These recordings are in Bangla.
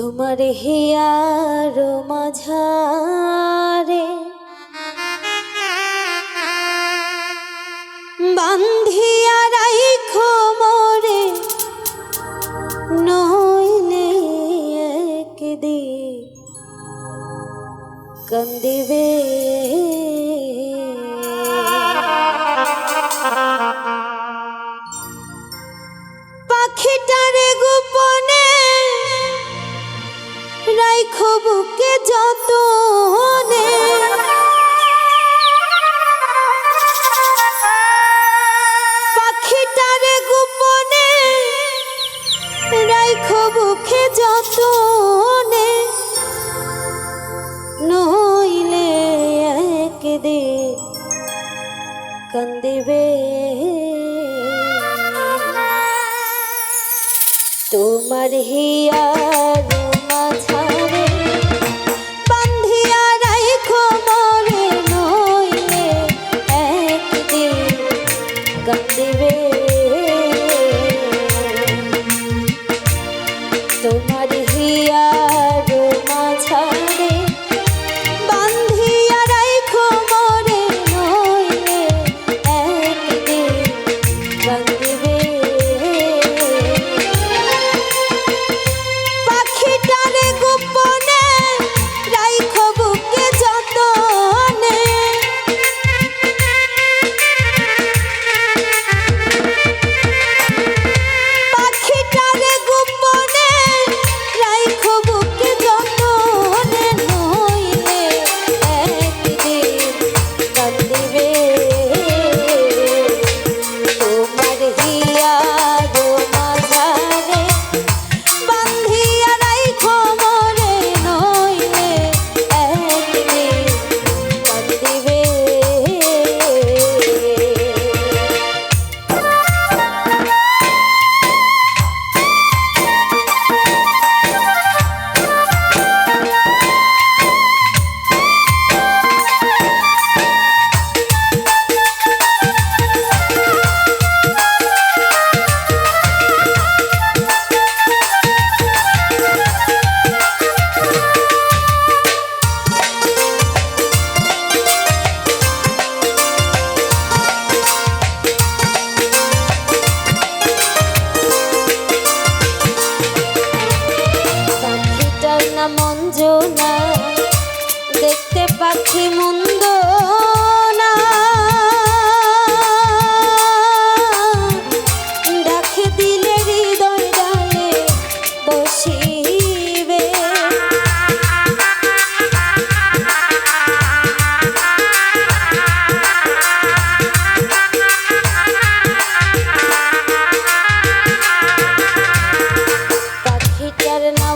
তোমার হিয়ার মাঝারে বান্ধিয়া রাইখো মোরে নইলে একদিন কান্দিবে। পাখিটারে গোপনে রাইখো বুকে যতনে। পাখিটারে গোপনে রাইখো বুকে যতনে। নইলে একদিন কান্দিবে। তোমার হিয়ার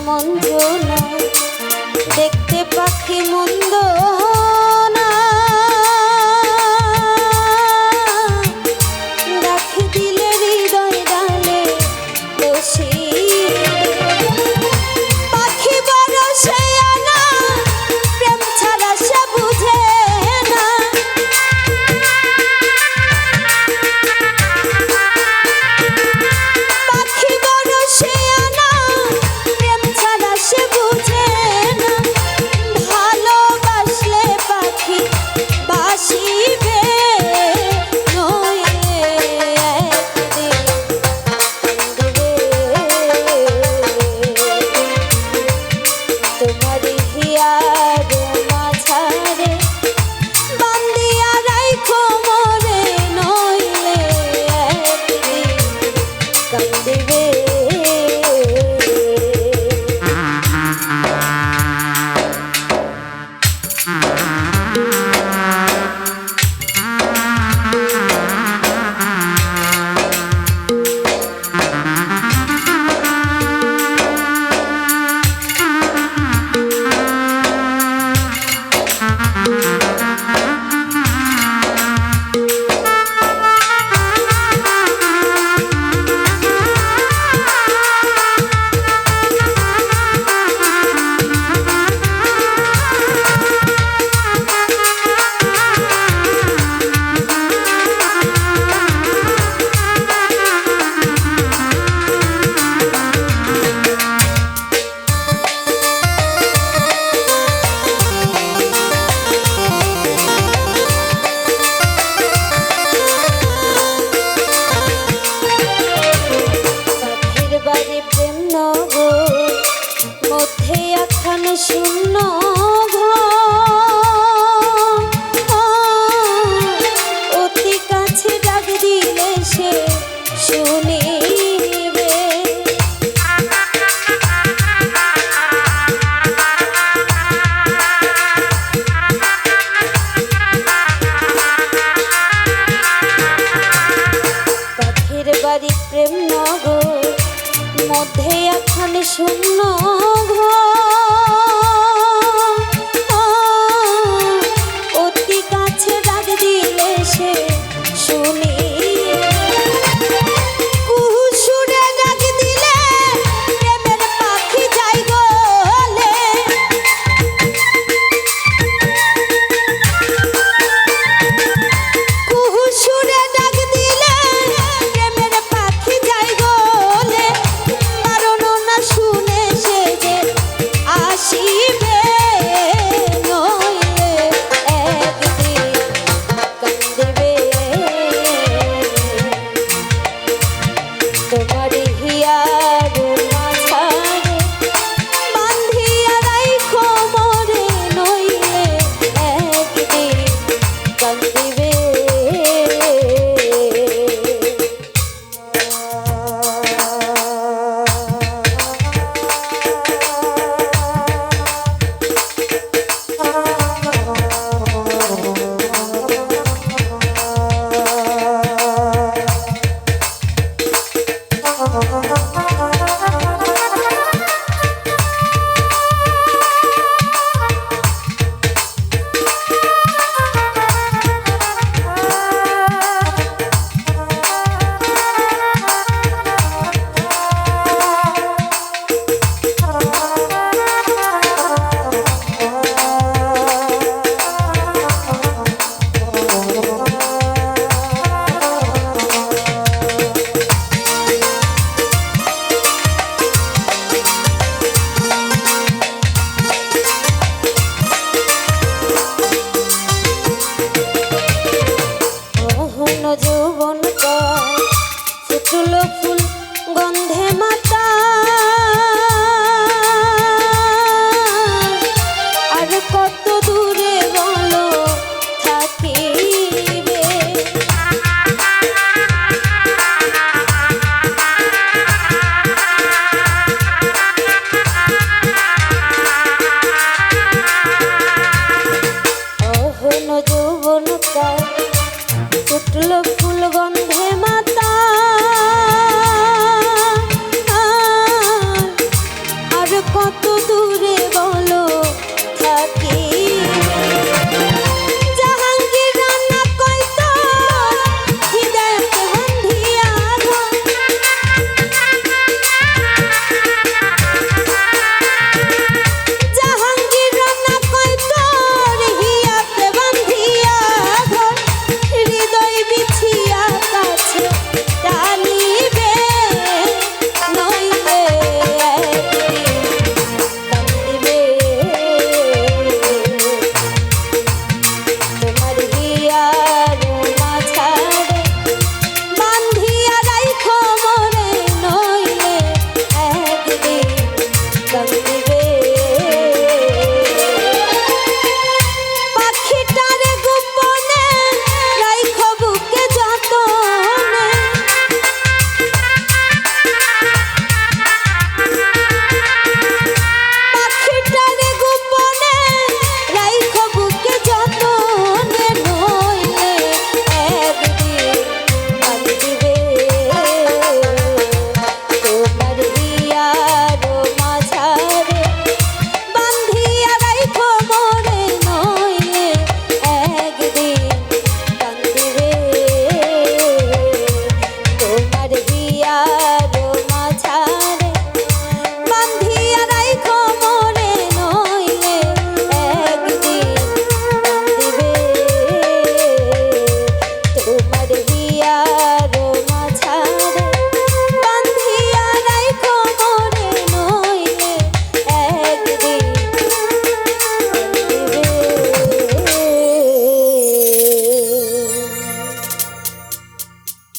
মঞ্জনা দেখতে পাখি মন্দ শূন্য